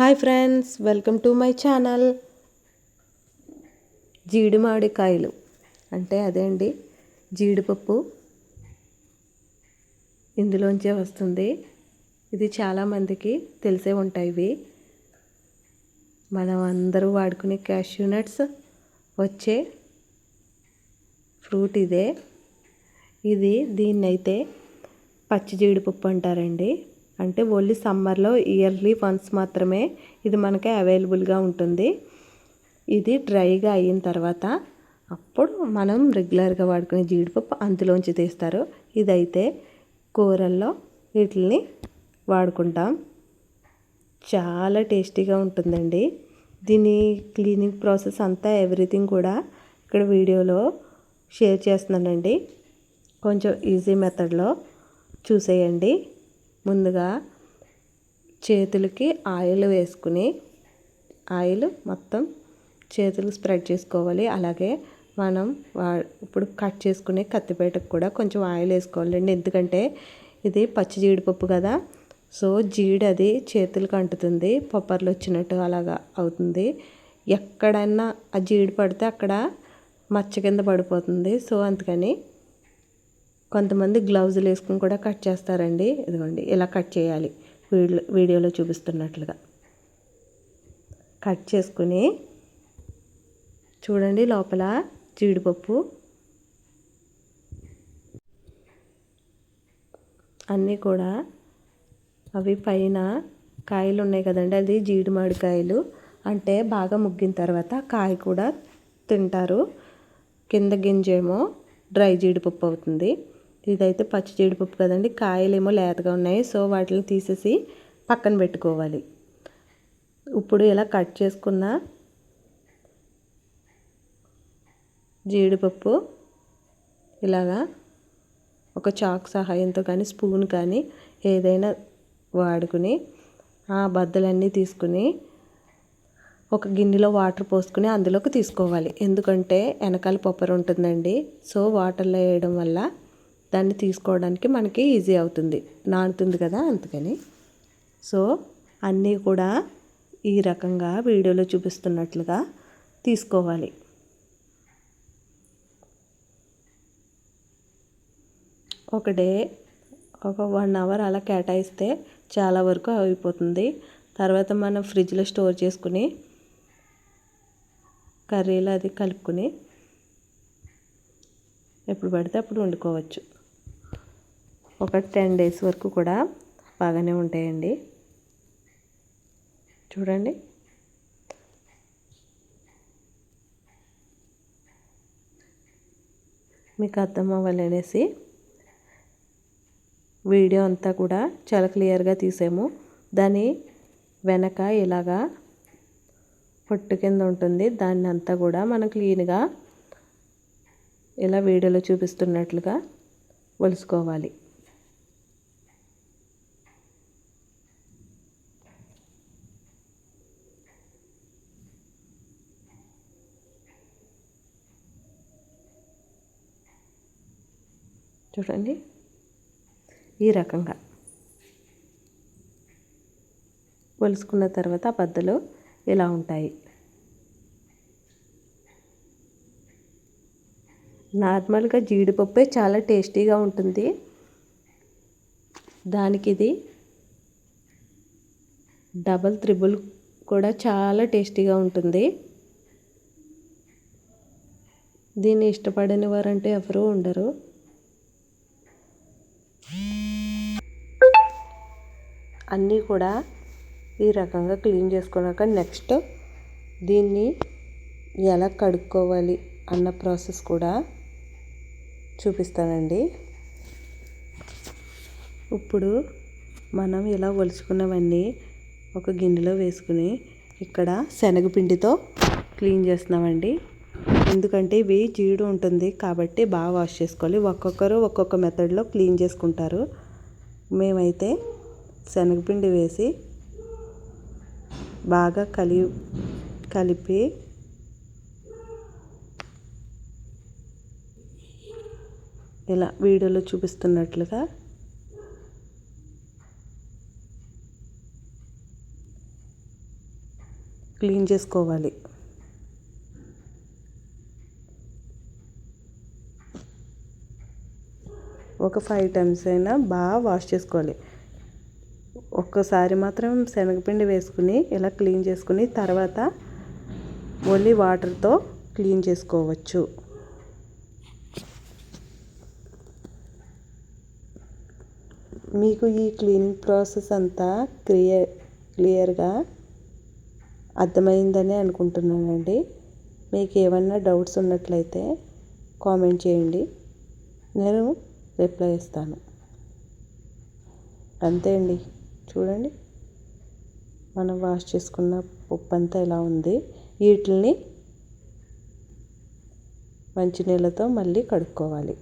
Hi friends welcome to my channel. జీడి మామిడికాయలు. అంటే అదే అండి జీడిపప్పు ఇందులోంచే వస్తుంది. ఇది చాలామందికి తెలిసే ఉంటాయి ఇవి. మనం అందరూ వాడుకునే క్యాష్యూ నట్స్ వచ్చే ఫ్రూట్ ఇదే. ఇది దీన్నైతే పచ్చి జీడిపప్పు అంటారండి. అంటే ఓన్లీ సమ్మర్లో ఇయర్లీ వన్స్ మాత్రమే ఇది మనకి అవైలబుల్గా ఉంటుంది. ఇది డ్రైగా అయిన తర్వాత అప్పుడు మనం రెగ్యులర్గా వాడుకునే జీడిపప్పు అందులోంచి తీస్తారు. ఇదైతే కూరల్లో వీటిని వాడుకుంటాం. చాలా టేస్టీగా ఉంటుందండి. దీని క్లీనింగ్ ప్రాసెస్ అంతా ఎవ్రీథింగ్ కూడా ఇక్కడ వీడియోలో షేర్ చేస్తున్నానండి. కొంచెం ఈజీ మెథడ్లో చూసేయండి. ముందుగా చేతులకి ఆయిల్ వేసుకుని ఆయిల్ మొత్తం చేతులు స్ప్రెడ్ చేసుకోవాలి. అలాగే మనం వా ఇప్పుడు కట్ చేసుకునే కత్తిపేటకు కూడా కొంచెం ఆయిల్ వేసుకోవాలండి. ఎందుకంటే ఇది పచ్చి జీడిపప్పు కదా. సో జీడి అది చేతులకు అంటుతుంది పొప్పర్లు వచ్చినట్టు అలాగా అవుతుంది. ఎక్కడైనా ఆ జీడి పడితే అక్కడ మచ్చ కింద పడిపోతుంది. సో అందుకని కొంతమంది గ్లౌజులు వేసుకుని కూడా కట్ చేస్తారండి. ఇదిగోండి ఇలా కట్ చేయాలి. వీడియో వీడియోలో చూపిస్తున్నట్లుగా. కట్ చేసుకుని చూడండి లోపల జీడిపప్పు. అన్నీ కూడా అవి పైన కాయలు ఉన్నాయి కదండి అది జీడి మామిడికాయలు అంటే బాగా ముగ్గిన తర్వాత కాయ కూడా తింటారు. కింద గింజేమో డ్రై జీడిపప్పు అవుతుంది. ఇదైతే పచ్చి జీడిపప్పు కదండి. కాయలేమో లేతగా ఉన్నాయి. సో వాటిని తీసేసి పక్కన పెట్టుకోవాలి. ఇప్పుడు ఇలా కట్ చేసుకున్న జీడిపప్పు ఇలాగా ఒక చాక్ సహాయంతో కానీ స్పూన్ కానీ ఏదైనా వాడుకుని ఆ బద్దలన్నీ తీసుకుని ఒక గిన్నెలో వాటర్ పోసుకుని అందులోకి తీసుకోవాలి. ఎందుకంటే వెనకాల పొప్పర ఉంటుందండి. సో వాటర్లో వేయడం వల్ల దాన్ని తీసుకోవడానికి మనకి ఈజీ అవుతుంది. నానుతుంది కదా అందుకని. సో అన్నీ కూడా ఈ రకంగా వీడియోలో చూపిస్తున్నట్లుగా తీసుకోవాలి. ఒక డే ఒక వన్ అవర్ అలా కేటాయిస్తే చాలా వరకు అయిపోతుంది. తర్వాత మనం ఫ్రిడ్జ్లో స్టోర్ చేసుకుని కర్రీలు అది కలుపుకొని ఎప్పుడు పడితే అప్పుడు వండుకోవచ్చు. ఒక టెన్ డేస్ వరకు కూడా బాగానే ఉంటాయండి. చూడండి. మీకు అర్థం అవ్వాలనేసి వీడియో అంతా కూడా చాలా క్లియర్గా తీసాము. దాని వెనక ఇలాగా పొట్టు కింద ఉంటుంది. దాన్ని అంతా కూడా మనం క్లీన్గా ఇలా వీడియోలో చూపిస్తున్నట్లుగా ఒలుసుకోవాలి. చూడండి. ఈ రకంగా. ఒలుసుకున్న తర్వాత బద్దలు ఇలా ఉంటాయి. నార్మల్గా జీడిపప్పే చాలా టేస్టీగా ఉంటుంది. దానికి ఇది డబల్ త్రిబుల్ కూడా చాలా టేస్టీగా ఉంటుంది. దీన్ని ఇష్టపడని వారంటే ఎవరూ ఉండరు. అన్నీ కూడా ఈ రకంగా క్లీన్ చేసుకున్నాక నెక్స్ట్ దీన్ని ఎలా కడుక్కోవాలి అన్న ప్రాసెస్ కూడా చూపిస్తానండి. ఇప్పుడు మనం ఇలా ఒలుచుకున్నవన్నీ ఒక గిన్నెలో వేసుకుని ఇక్కడ శనగపిండితో క్లీన్ చేస్తున్నామండి. ఎందుకంటే ఇవి జీడు ఉంటుంది కాబట్టి బాగా వాష్ చేసుకోవాలి. ఒక్కొక్కరు ఒక్కొక్క మెథడ్లో క్లీన్ చేసుకుంటారు. మేమైతే శనగపిండి వేసి బాగా కలి కలిపి ఇలా వీడియోలో చూపిస్తున్నట్లుగా క్లీన్ చేసుకోవాలి. ఒక ఫైవ్ టైమ్స్ అయినా బాగా వాష్ చేసుకోవాలి. ఒక్కసారి మాత్రం శనగపిండి వేసుకుని ఇలా క్లీన్ చేసుకుని తర్వాత ఓన్లీ వాటర్తో క్లీన్ చేసుకోవచ్చు. మీకు ఈ క్లీనింగ్ ప్రాసెస్ అంతా క్లియర్ క్లియర్గా అర్థమైందని అనుకుంటున్నానండి. మీకు ఏమన్నా డౌట్స్ ఉన్నట్లయితే కామెంట్ చేయండి. నేను రిప్లై ఇస్తాను. అంతే అండి. చూడండి. మనం వాష్ చేసుకున్న పప్పు అంతా ఇలా ఉంది. వీటిని మంచినీళ్ళతో మళ్ళీ కడుక్కోవాలి.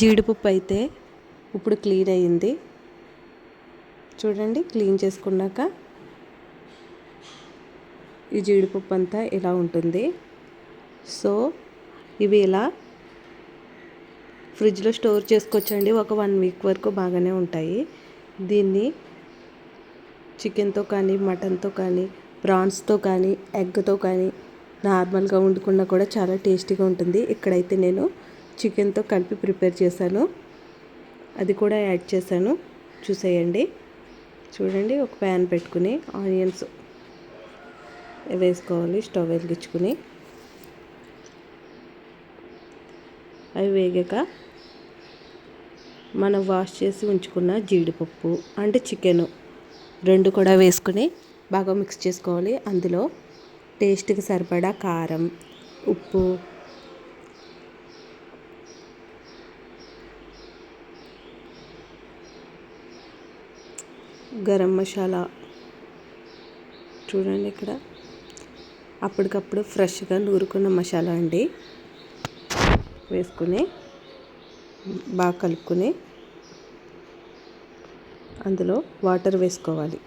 జీడిపప్పు అయితే ఇప్పుడు క్లీన్ అయ్యింది. చూడండి క్లీన్ చేసుకున్నాక ఈ జీడిపప్పు అంతా ఇలా ఉంటుంది. సో ఇవి ఇలా ఫ్రిడ్జ్లో స్టోర్ చేసుకోవచ్చండి. ఒక వన్ వీక్ వరకు బాగానే ఉంటాయి. దీన్ని చికెన్తో కానీ మటన్తో కానీ ప్రాన్స్తో కానీ ఎగ్తో కానీ నార్మల్గా వండుకున్నా కూడా చాలా టేస్టీగా ఉంటుంది. ఇక్కడైతే నేను చికెన్తో కలిపి ప్రిపేర్ చేశాను. అది కూడా యాడ్ చేశాను. చూసేయండి. చూడండి ఒక ప్యాన్ పెట్టుకుని ఆనియన్స్ వేసుకోవాలి స్టవ్ వెలిగించుకుని. అవి వేగాక మనం వాష్ చేసి ఉంచుకున్న జీడిపప్పు అంటే చికెను రెండు కూడా వేసుకుని బాగా మిక్స్ చేసుకోవాలి. అందులో టేస్ట్కి సరిపడా కారం ఉప్పు గరం మసాలా చూడండి ఇక్కడ. అప్పటికప్పుడు ఫ్రెష్గా నూరుకున్న మసాలా అండి. వేసుకుని బాగా కలుపుకొని అందులో వాటర్ వేసుకోవాలి.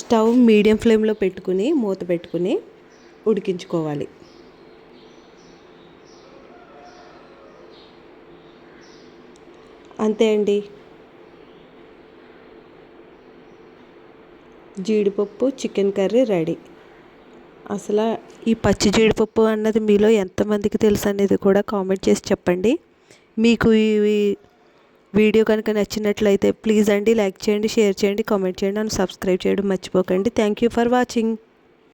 స్టవ్ మీడియం ఫ్లేమ్లో పెట్టుకుని మూత పెట్టుకుని ఉడికించుకోవాలి. అంతే అండి. జీడిపప్పు చికెన్ కర్రీ రెడీ. అసలు ఈ పచ్చి జీడిపప్పు అన్నది మీలో ఎంతమందికి తెలుసు అనేది కూడా కామెంట్ చేసి చెప్పండి. మీకు ఇవి వీడియో కనుక నచ్చినట్లయితే ప్లీజ్ అండి లైక్ చేయండి షేర్ చేయండి కామెంట్ చేయండి నన్ను సబ్స్క్రైబ్ చేయడం మర్చిపోకండి. Thank you for watching.